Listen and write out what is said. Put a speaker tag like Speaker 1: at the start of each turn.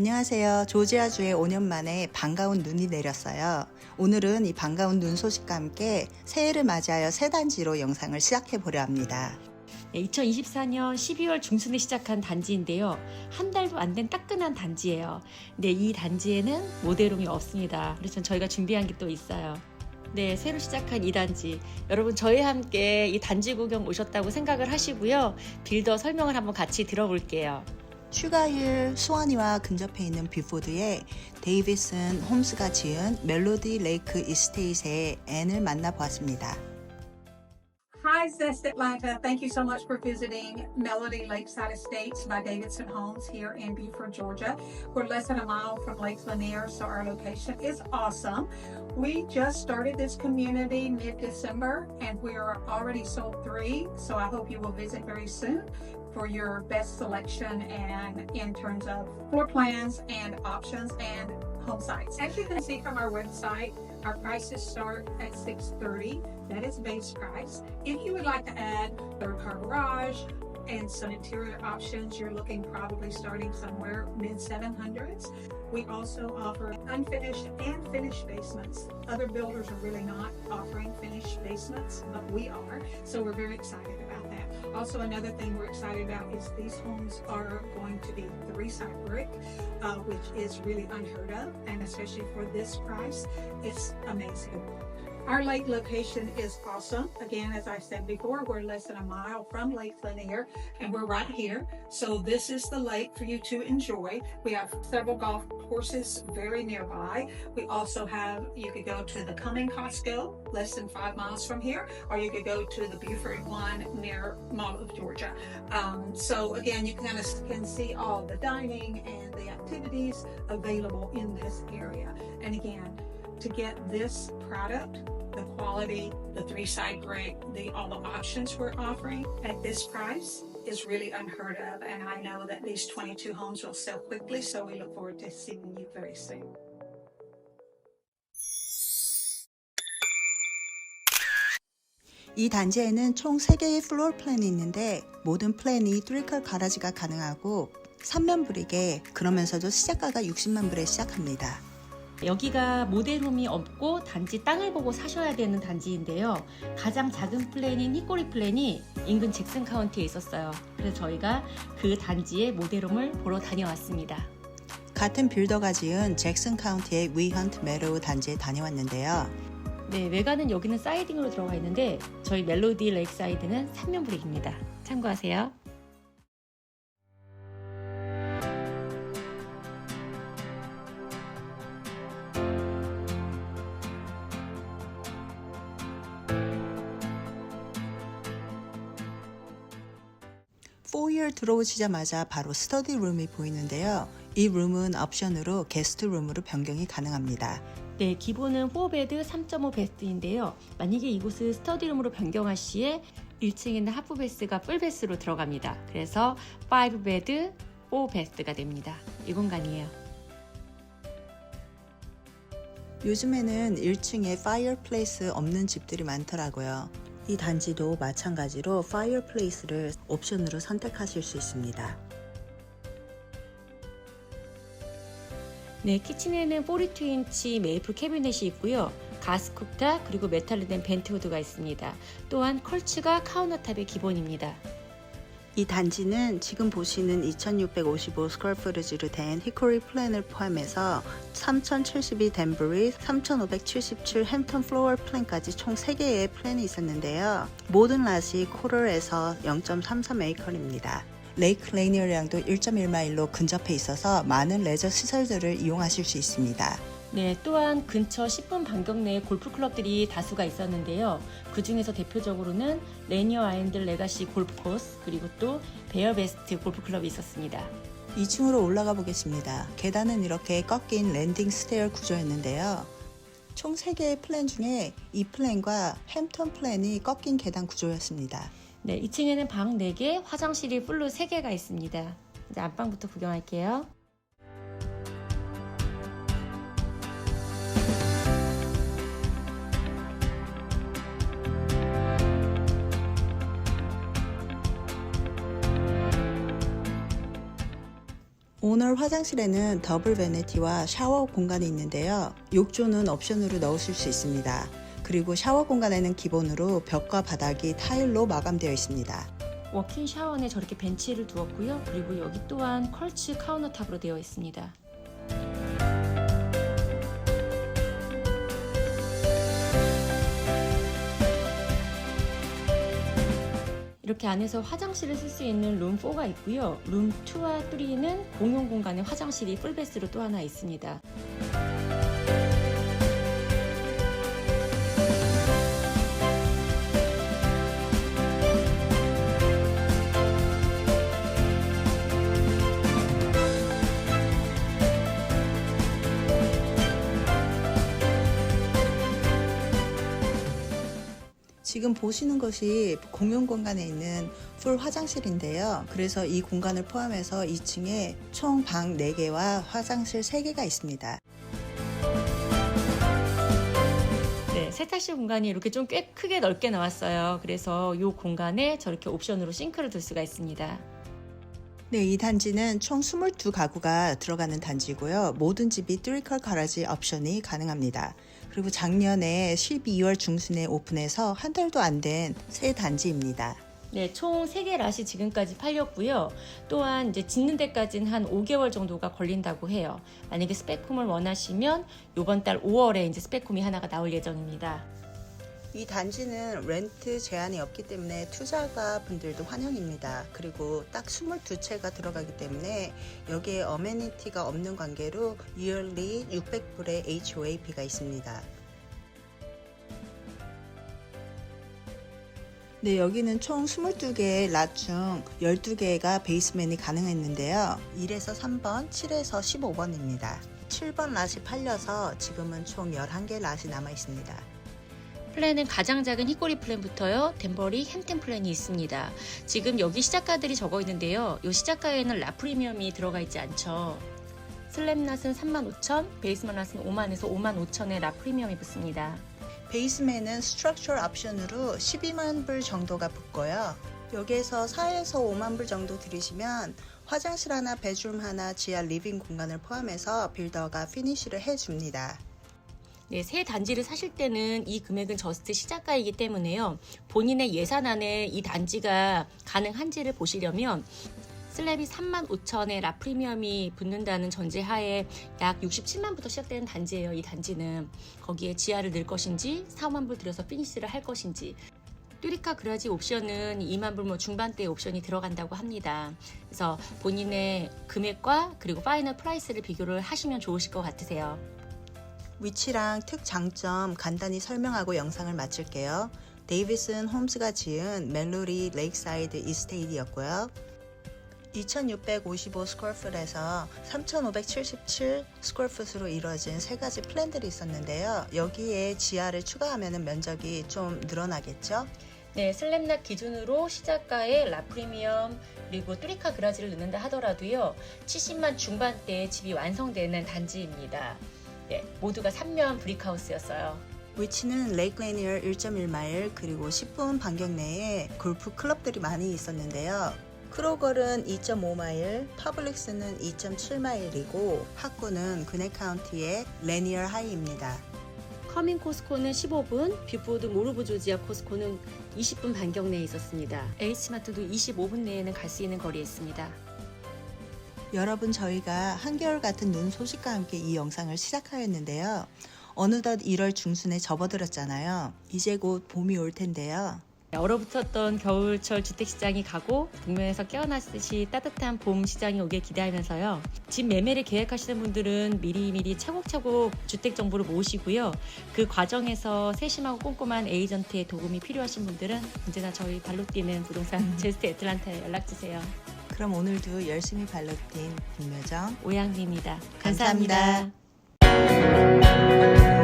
Speaker 1: 안녕하세요. 조지아주에 5년 만에 반가운 눈이 내렸어요. 오늘은 이 반가운 눈 소식과 함께 새해를 맞이하여 새 단지로 영상을 시작해 보려 합니다.
Speaker 2: 2024년 12월 중순에 시작한 단지인데요. 한 달도 안 된 따끈한 단지예요. 근데 이 단지에는 모델룸이 없습니다. 그래서 저희가 준비한 게 또 있어요. 네, 새로 시작한 이 단지. 여러분, 저희와 함께 이 단지 구경 오셨다고 생각을 하시고요. 빌더 설명을 한번 같이 들어볼게요.
Speaker 1: 슈가힐 수완이와 근접해 있는 뷰포드에 데이비슨 홈스가 지은 멜로디 레이크 이스테이트의 앤을 만나보았습니다.
Speaker 3: Hi, Zest Atlanta. Thank you so much for visiting Melody Lakeside Estates by Davidson Homes here in Beaufort, Georgia. We're less than a mile from Lake Lanier, so our location is awesome. We just started this community mid December and we are already sold three, so I hope you will visit very soon for your best selection and in terms of floor plans and options and home sites. As you can see from our website, our prices start at 630. That is base price. If you would like to add third car garage and some interior options, you're looking probably starting somewhere mid 700s. We also offer unfinished and finished basements. Other builders are really not offering finished basements, but we are. So we're very excited about. Also, another thing we're excited about is these homes are going to be three side brick, uh, which is really unheard of, and especially for this price, it's amazing. Our lake location is awesome. Again, as I said before, we're less than a mile from Lake Lanier and we're right here. So this is the lake for you to enjoy. We have several golf courses very nearby. We also have, you could go to the Cumming Costco, less than five miles from here, or you could go to the Buford one near Mall of Georgia. Um, so again, you kind of can see all the dining and the activities available in this area. And again, to get this product, the quality, the three side brick, the all the options we're offering at this price is really unheard of. And I know that these 22 homes will sell quickly, so we look forward to seeing you very soon.
Speaker 1: 이 단지에는 총 3개의 플로어 플랜이 있는데 모든 플랜이 3컬 가라지가 가능하고 3면 브릭에 그러면서도 시작가가 60만 불에 시작합니다.
Speaker 2: 여기가 모델홈이 없고 단지 땅을 보고 사셔야 되는 단지인데요. 가장 작은 플랜인 히꼬리 플랜이 인근 잭슨 카운티에 있었어요. 그래서 저희가 그 단지의 모델홈을 보러 다녀왔습니다.
Speaker 1: 같은 빌더가 지은 잭슨 카운티의 위헌트 메로우 단지에 다녀왔는데요.
Speaker 2: 네, 외관은 여기는 사이딩으로 들어가 있는데 저희 멜로디 레이크사이드는 3면 브릭입니다. 참고하세요.
Speaker 1: 포이어 들어오시자마자 바로 스터디 룸이 보이는데요. 이 룸은 옵션으로 게스트 룸으로 변경이 가능합니다.
Speaker 2: 네, 기본은 4베드 3.5 베스트인데요. 만약에 이곳을 스터디룸으로 변경할 시에 1층에 있는 하프 베스가 풀 베스로 들어갑니다. 그래서 5베드 4 베스트가 됩니다. 이 공간이에요.
Speaker 1: 요즘에는 1층에 파이어플레이스 없는 집들이 많더라고요. 이 단지도 마찬가지로 파이어플레이스를 옵션으로 선택하실 수 있습니다.
Speaker 2: 네, 키친에는 42인치 메이플 캐비넷이 있고요. 가스 쿡탑 그리고 메탈로 된 벤트우드가 있습니다. 또한 컬츠가 카운터탑의 기본입니다.
Speaker 1: 이 단지는 지금 보시는 2655 스퀘어푸트지로 된 히코리 플랜을 포함해서 3072 덴브리, 3577 햄턴 플로어 플랜까지 총 3개의 플랜이 있었는데요. 모든 랏이 코럴에서 0.33 에이컬입니다. 레이크 레이니어량도 1.1마일로 근접해 있어서 많은 레저 시설들을 이용하실 수 있습니다.
Speaker 2: 네, 또한 근처 10분 반경 내에 골프 클럽들이 다수가 있었는데요. 그 중에서 대표적으로는 레니어 아인들 레가시 골프 코스 그리고 또 베어베스트 골프 클럽이 있었습니다.
Speaker 1: 2층으로 올라가 보겠습니다. 계단은 이렇게 꺾인 랜딩 스테어 구조였는데요. 총 3개의 플랜 중에 이 플랜과 햄턴 플랜이 꺾인 계단 구조였습니다.
Speaker 2: 네, 2층에는 방 4개, 화장실이 풀로 3개가 있습니다. 이제 안방부터 구경할게요.
Speaker 1: 오늘 화장실에는 더블 베네티와 샤워 공간이 있는데요. 욕조는 옵션으로 넣으실 수 있습니다. 그리고 샤워 공간에는 기본으로 벽과 바닥이 타일로 마감되어 있습니다.
Speaker 2: 워킹 샤워에 저렇게 벤치를 두었고요. 그리고 여기 또한 컬츠 카운터탑으로 되어 있습니다. 이렇게 안에서 화장실을 쓸 수 있는 룸 4가 있고요. 룸 2와 3는 공용 공간에 화장실이 풀베스로 또 하나 있습니다.
Speaker 1: 지금 보시는 것이 공용 공간에 있는 풀 화장실인데요. 그래서 이 공간을 포함해서 2층에 총 방 4개와 화장실 3개가 있습니다.
Speaker 2: 네, 세탁실 공간이 이렇게 좀 꽤 크게 넓게 나왔어요. 그래서 이 공간에 저렇게 옵션으로 싱크를 둘 수가 있습니다.
Speaker 1: 네, 이 단지는 총 22가구가 들어가는 단지고요. 모든 집이 뚜리컬 가라지 옵션이 가능합니다. 그리고 작년에 12월 중순에 오픈해서 한 달도 안 된 새 단지입니다.
Speaker 2: 네, 총 3개 랏이 지금까지 팔렸고요. 또한 이제 짓는 데까지는 한 5개월 정도가 걸린다고 해요. 만약에 스펙홈을 원하시면 이번 달 5월에 이제 스펙홈이 하나가 나올 예정입니다.
Speaker 1: 이 단지는 렌트 제한이 없기 때문에 투자가 분들도 환영입니다. 그리고 딱 22채가 들어가기 때문에 여기에 어메니티가 없는 관계로 yearly 600불의 HOAP가 있습니다. 네, 여기는 총 22개의 랏중 12개가 베이스맨이 가능했는데요. 1에서 3번, 7에서 15번입니다. 7번 랏이 팔려서 지금은 총 11개 랏이 남아 있습니다.
Speaker 2: 플랜은 가장 작은 히꼬리 플랜부터요. 덴버리 햄템 플랜이 있습니다. 지금 여기 시작가들이 적어 있는데요. 이 시작가에는 라 프리미엄이 들어가 있지 않죠. 슬랩낫은 35,000, 베이스먼낫은 5만에서 5만 5천의 라 프리미엄이 붙습니다.
Speaker 1: 베이스맨은 스트럭처 옵션으로 12만 불 정도가 붙고요. 여기에서 4에서 5만 불 정도 들이시면 화장실 하나, 베드룸 하나, 지하 리빙 공간을 포함해서 빌더가 피니쉬를 해줍니다.
Speaker 2: 네, 새 단지를 사실 때는 이 금액은 저스트 시작가이기 때문에요. 본인의 예산 안에 이 단지가 가능한지를 보시려면 슬랩이 3만 5천에 라 프리미엄이 붙는다는 전제하에 약 67만부터 시작되는 단지예요. 이 단지는 거기에 지하를 넣을 것인지 4만 불 들여서 피니시를 할 것인지 뚜리카 그라지 옵션은 2만 불 뭐 중반대 옵션이 들어간다고 합니다. 그래서 본인의 금액과 그리고 파이널 프라이스를 비교를 하시면 좋으실 것 같으세요.
Speaker 1: 위치랑 특 장점 간단히 설명하고 영상을 마칠게요. 데이비슨 홈스가 지은 멜로리 레이크사이드 이스테이트였고요. 2655 스퀘어풋에서 3577 스퀘어풋으로 이루어진 세 가지 플랜들이 있었는데요. 여기에 지하를 추가하면 면적이 좀 늘어나겠죠?
Speaker 2: 네, 슬랩낫 기준으로 시작가의 라프리미엄 그리고 뚜리카 그라지를 넣는다 하더라도요. 70만 중반대에 집이 완성되는 단지입니다. 네, 모두가 3면 브릭하우스였어요.
Speaker 1: 위치는 레이크 레니얼 1.1마일 그리고 10분 반경 내에 골프 클럽들이 많이 있었는데요. 크로걸은 2.5마일, 파블릭스는 2.7마일이고 학구는 그네 카운티의 레니얼 하이입니다.
Speaker 2: 커밍 코스코는 15분, 뷰포드 모르브 조지아 코스코는 20분 반경 내에 있었습니다. H마트도 25분 내에는 갈 수 있는 거리에 있습니다.
Speaker 1: 여러분 저희가 한겨울 같은 눈 소식과 함께 이 영상을 시작하였는데요. 어느덧 1월 중순에 접어들었잖아요. 이제 곧 봄이 올 텐데요.
Speaker 2: 얼어붙었던 겨울철 주택시장이 가고 북면에서 깨어났듯이 따뜻한 봄 시장이 오길 기대하면서요. 집 매매를 계획하시는 분들은 미리미리 차곡차곡 주택 정보를 모으시고요. 그 과정에서 세심하고 꼼꼼한 에이전트의 도움이 필요하신 분들은 언제나 저희 발로 뛰는 부동산 제스트 애틀란타에 연락 주세요.
Speaker 1: 그럼 오늘도 열심히 발로뛴 김여정
Speaker 2: 오양비입니다
Speaker 1: 감사합니다.
Speaker 2: 감사합니다.